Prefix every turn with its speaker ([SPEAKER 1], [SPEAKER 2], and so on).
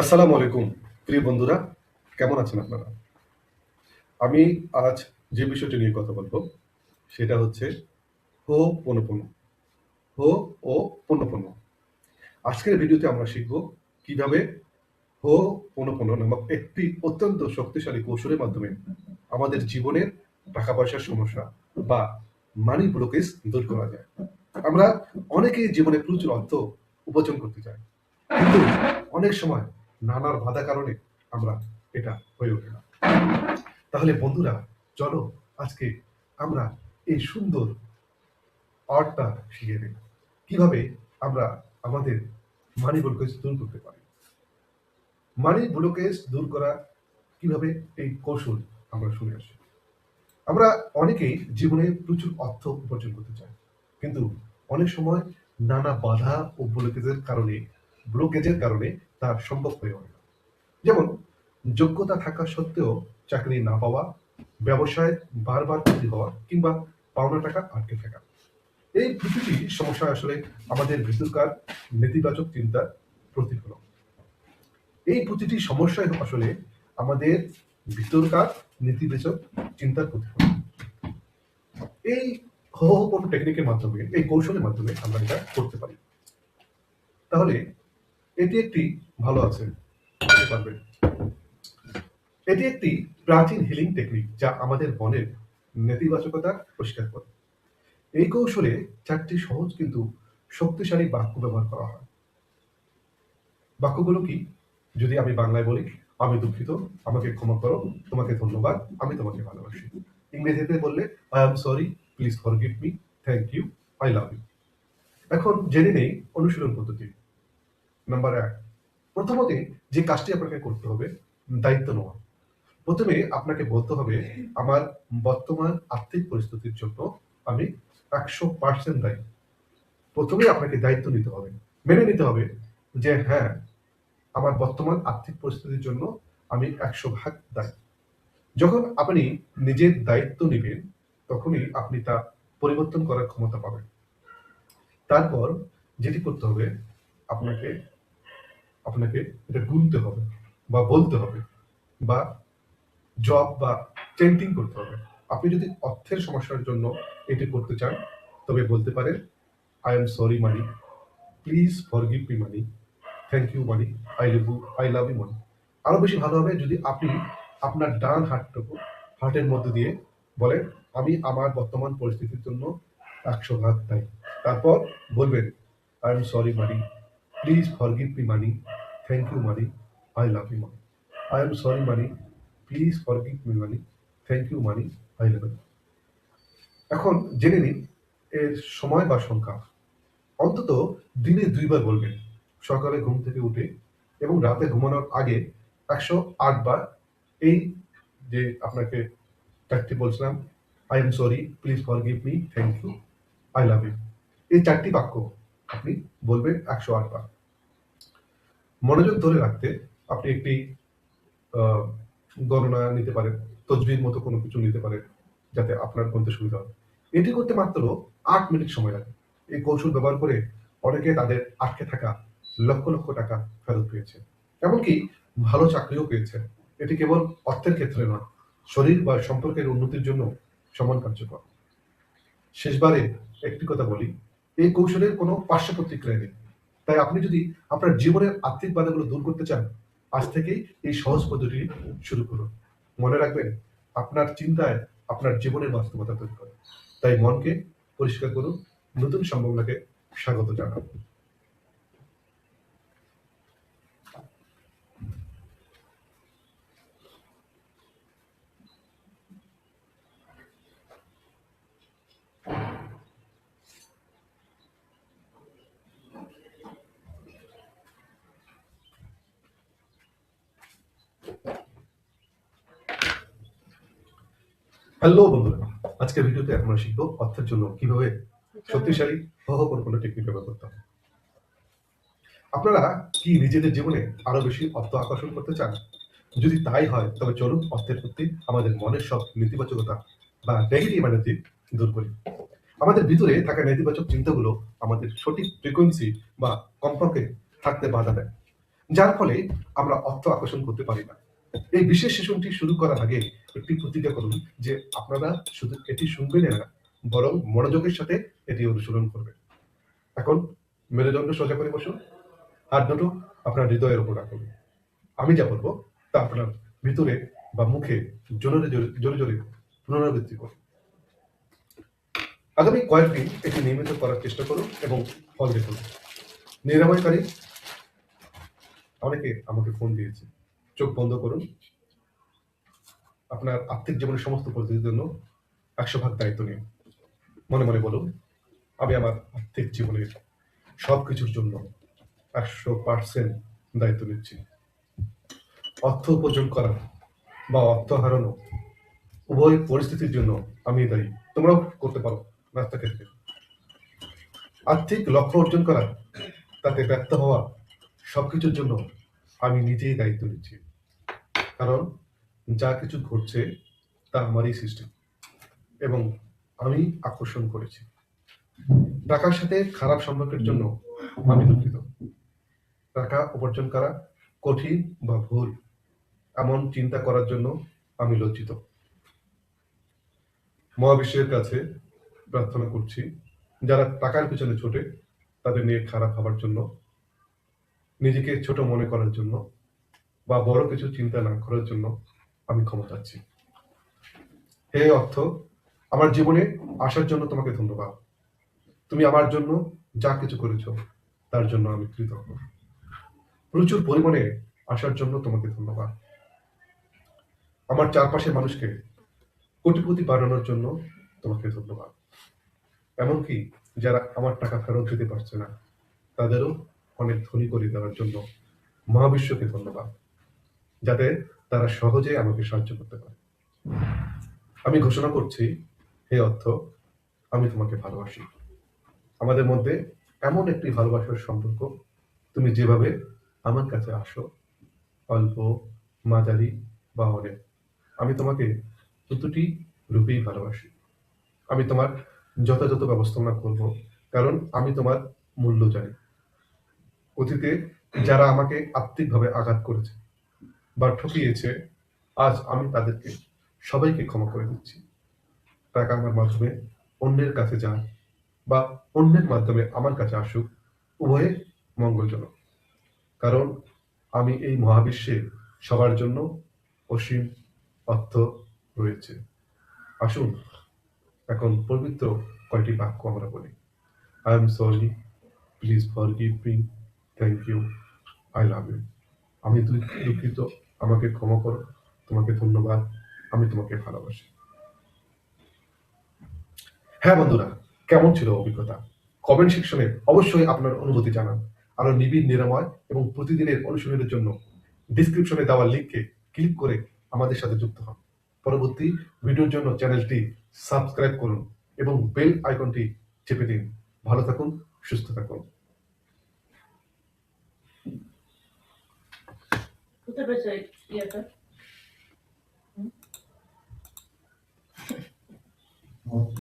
[SPEAKER 1] আসসালামু আলাইকুম, প্রিয় বন্ধুরা, কেমন আছেন আপনারা? আমি আজ যে বিষয়টি নিয়ে কথা বলব, সেটা হচ্ছে হো পনপন্য হো ও পণ্যপণ্য আজকের ভিডিওতে আমরা শিখব কীভাবে হো পনপন্য নামক একটি অত্যন্ত শক্তিশালী কৌশলের মাধ্যমে আমাদের জীবনের টাকা পয়সার সমস্যা বা মানি ব্লকেজ দূর করা যায়। আমরা অনেকেই জীবনে প্রচুর অর্থ উপার্জন করতে চাই, কিন্তু অনেক সময় নানার বাধা কারণে আমরা এটা হয়ে ওঠে না। তাহলে বন্ধুরা, চলো আজকে আমরা এই সুন্দর আর্টটা শিখে নেব কীভাবে আমরা আমাদের মানি ব্লকেজ দূর করতে পারি? মানি ব্লকেজ দূর করা কীভাবে এই কৌশল আমরা শুনে আসি? আমরা অনেকেই জীবনে প্রচুর অর্থ উপার্জন করতে চাই, কিন্তু অনেক সময় নানা বাধা ও ব্লকেজের কারণে ব্লকেজের কারণে তা সম্ভব হয়ে ওঠে না। যেমন, যোগ্যতা থাকা সত্ত্বেও চাকরি না পাওয়া, ব্যবসায় বারবার ক্ষতি হওয়া, কিংবা পাওনা টাকা আটকে থাকা। এই প্রতিটি সমস্যা আসলে আমাদের ভিতরকার নেতিবাচক চিন্তার প্রতিফলন। এই প্রতিটি সমস্যাই আসলে আমাদের ভিতরকার নেতিবাচক চিন্তার প্রতিফলন। এই হো কোন টেকনিকের মাধ্যমে, এই কৌশলের মাধ্যমে আমরা এটা করতে পারি। তাহলে এটি একটি ভালো আছে এটি একটি প্রাচীন হিলিং টেকনিক যা আমাদের মনের নেতিবাচকতা পরিষ্কার করে। এই কৌশলে চারটি সহজ কিন্তু শক্তিশালী বাক্য ব্যবহার করা হয়। বাক্যগুলো কি? যদি আমি বাংলায় বলি, আমি দুঃখিত, আমাকে ক্ষমা করো, তোমাকে ধন্যবাদ, আমি তোমাকে ভালোবাসি। ইংরেজিতে বললে I am sorry please for forgive me thank you I love you এখন জেনে নেই অনুশীলন পদ্ধতি। নাম্বার এক। প্রথমতে, যে কাজটি আপনাকে করতে হবে দায়িত্ব নেওয়া। প্রথমে আপনাকে বলতে হবে, আমার বর্তমান আর্থিক পরিস্থিতির জন্য আমি একশো পার্সেন্ট দায়ী। প্রথমেই আপনাকে দায়িত্ব নিতে হবে। মেনে নিতে হবে যে হ্যাঁ আমার বর্তমান আর্থিক পরিস্থিতির জন্য আমি একশো ভাগ দায়ী। যখন আপনি নিজের দায়িত্ব নেবেন, তখনই আপনি তা পরিবর্তন করার ক্ষমতা পাবেন। তারপর যেটি করতে হবে, আপনাকে আপনাকে এটা গুনতে হবে বা বলতে হবে বা জব বা টেন্টিং করতে হবে। আপনি যদি অর্থের সমস্যার জন্য এটি করতে চান, তবে বলতে পারেন I am sorry money please forgive me money thank you money I love you I love you মানি আরও বেশি ভালো হবে যদি আপনি আপনার ডান হাতটুকু হার্টের মধ্যে দিয়ে বলেন, আমি আমার বর্তমান পরিস্থিতির জন্য একশো ভাগ দায়ী। তারপর বলবেন I am sorry money please forgive me money thank you money I love you money I am sorry money please forgive me money thank you money I love you এখন জেনে নিন এর সময় বা সংখ্যা। অন্তত দিনে দুইবার বলবেন, সকালে ঘুম থেকে উঠে এবং রাতে ঘুমানোর আগে একশো আট বার এই যে আপনাকে চারটি বলছিলাম I am sorry please forgive me thank you I love you এই চারটি বাক্য আপনি বলবেন একশো আট বার। মনোযোগ ধরে রাখতে আপনি একটি গণনা নিতে পারেন তজবির মতো কোনো কিছু নিতে পারেন, যাতে আপনার গুনতে সুবিধা হয়। এটি করতে মাত্র আট মিনিট সময় লাগে। এই কৌশল ব্যবহার করে অনেকে তাদের আটকে থাকা লক্ষ লক্ষ টাকা ফেরত পেয়েছে। এমনকি ভালো চাকরিও পেয়েছে এটি কেবল অর্থের ক্ষেত্রে নয়, শরীর বা সম্পর্কের উন্নতির জন্য সমান কার্যকর। শেষবারে একটি কথা বলি, এই কৌশলের কোনো পার্শ্ব প্রতিক্রিয়া নেই। তাই আপনি যদি আপনার জীবনের আর্থিক বাধাগুলো দূর করতে চান, আজ থেকেই এই সহজ পদ্ধতি শুরু করুন। মনে রাখবেন, আপনার চিন্তায় আপনার জীবনের বাস্তবতা তৈরি করে। তাই মনকে পরিষ্কার করুন। নতুন সম্ভাবনাকে স্বাগত জানান। হ্যালো বন্ধুরা আজকের ভিডিওতে আমরা শিখব অর্থের জন্য কীভাবে শক্তিশালী হহ কোনো টেকনিক ব্যবহার করতে হবে। আপনারা কি নিজেদের জীবনে আরও বেশি অর্থ আকর্ষণ করতে চান? যদি তাই হয় তবে চলুন অর্থের প্রতি আমাদের মনের সব নেতিবাচকতা বা নেগেটিভ এনার্জি দূর করি। আমাদের ভিতরে থাকা নেতিবাচক চিন্তাগুলো আমাদের সঠিক ফ্রিকোয়েন্সি বা কম্পর্কে থাকতে বাধা দেয় যার ফলে আমরা অর্থ আকর্ষণ করতে পারি না। এই বিশেষ সেশনটি শুরু করার আগে একটি প্রতিজ্ঞা করুন যে আপনারা শুধু এটি শুনবেন না, বরং মনোযোগের সাথে এটি অনুসরণ করবেন। এখন মেরুদণ্ড সোজা করে বসুন। হাত দুটো আপনার হৃদয়ের উপর রাখুন। আমি যা বলব তা আপনার ভিতরে বা মুখে জোরে জোরে জোরে পুনরাবৃত্তি করুন। আগামী কয়েকদিন এটি নিয়মিত করার চেষ্টা করুন এবং ফল দেখুন। নিরাময়কারী, অনেকে আমাকে ফোন দিয়েছে। চোখ বন্ধ করুন। আপনার আর্থিক জীবনের সমস্ত পরিস্থিতির জন্য একশো ভাগ দায়িত্ব নিন। মনে মনে বলুন, আমি আমার আর্থিক জীবনের সব কিছুর জন্য একশো পার্সেন্ট দায়িত্ব নিচ্ছি। অর্থ উপার্জন করা বা অর্থ হারানো উভয় পরিস্থিতির জন্য আমি দায়ী। তোমরাও করতে পারো রাস্তা ক্ষেত্রে আর্থিক লক্ষ্য অর্জন করা, তাতে ব্যর্থ হওয়া সবকিছুর জন্য আমি নিজেই দায়িত্ব নিচ্ছি। কারণ যা কিছু ঘটছে তা আমারই সৃষ্টি এবং আমি আকর্ষণ করেছি। টাকার সাথে খারাপ সম্পর্কের জন্য আমি দুঃখিত। টাকা উপার্জন করা কঠিন বা ভুল এমন চিন্তা করার জন্য আমি লজ্জিত। মহাবিশ্বের কাছে প্রার্থনা করছি, যারা টাকার পিছনে ছোটে, তাদের নিয়ে খারাপ হবার জন্য, নিজেকে ছোট মনে করার জন্য বা বড় কিছু চিন্তা না করার জন্য আমি ক্ষমা চাচ্ছি। হে অর্থ, আমার জীবনে আসার জন্য তোমাকে ধন্যবাদ। তুমি আমার জন্য যা কিছু করেছ, তার জন্য আমি কৃতজ্ঞ। প্রচুর পরিমাণে আসার জন্য তোমাকে ধন্যবাদ। আমার চারপাশের মানুষকে কোটিপতি বাড়ানোর জন্য তোমাকে ধন্যবাদ। এমনকি যারা আমার টাকা ফেরত দিতে পারছে না, তাদেরও অনেক ধনী করে দেওয়ার জন্য মহাবিশ্বকে ধন্যবাদ। যাতে তারা সহজে আমাকে সাহায্য করতে পারে। আমি ঘোষণা করছি, হে অর্থ, আমি তোমাকে ভালোবাসি। আমাদের মধ্যে এমন একটি ভালোবাসার সম্পর্ক, তুমি যেভাবে আমার কাছে আসো, অল্প, মাঝারি বা অনেক, আমি তোমাকে দুটি রূপেই ভালোবাসি। আমি তোমার যথাযথ ব্যবস্থাপনা করব, কারণ আমি তোমার মূল্য জানি। অতীতে যারা আমাকে আত্মিকভাবে আঘাত করেছে বা ঠকিয়েছে, আজ আমি তাদেরকে সবাইকে ক্ষমা করে দিচ্ছি। টাকা আমার মাধ্যমে অন্যের কাছে যায় বা অন্যের মাধ্যমে আমার কাছে আসুক, উভয়ে মঙ্গলজনক। কারণ আমি এই মহাবিশ্বে সবার জন্য অসীম অর্থ রয়েছে। আসুন, এখন পবিত্র কয়টি বাক্য আমরা বলি। I am sorry please forgive me thank you I love you আমি দুঃখিত আমাকে ক্ষমা করো, তোমাকে ধন্যবাদ, আমি তোমাকে ভালোবাসি। হ্যাঁ বন্ধুরা, কেমন ছিল অভিজ্ঞতা? কমেন্ট সেকশনে অবশ্যই আপনার অনুভূতি জানান। আরও নিবিড়, নিরাময় এবং প্রতিদিনের অনুশীলনের জন্য ডিসক্রিপশনে দেওয়া লিঙ্কে ক্লিক করে আমাদের সাথে যুক্ত হন। পরবর্তী ভিডিওর জন্য চ্যানেলটি সাবস্ক্রাইব করুন এবং বেল আইকনটি চেপে দিন। ভালো থাকুন, সুস্থ থাকুন।
[SPEAKER 2] কোথায় পেয়েছ এই ইয়েটা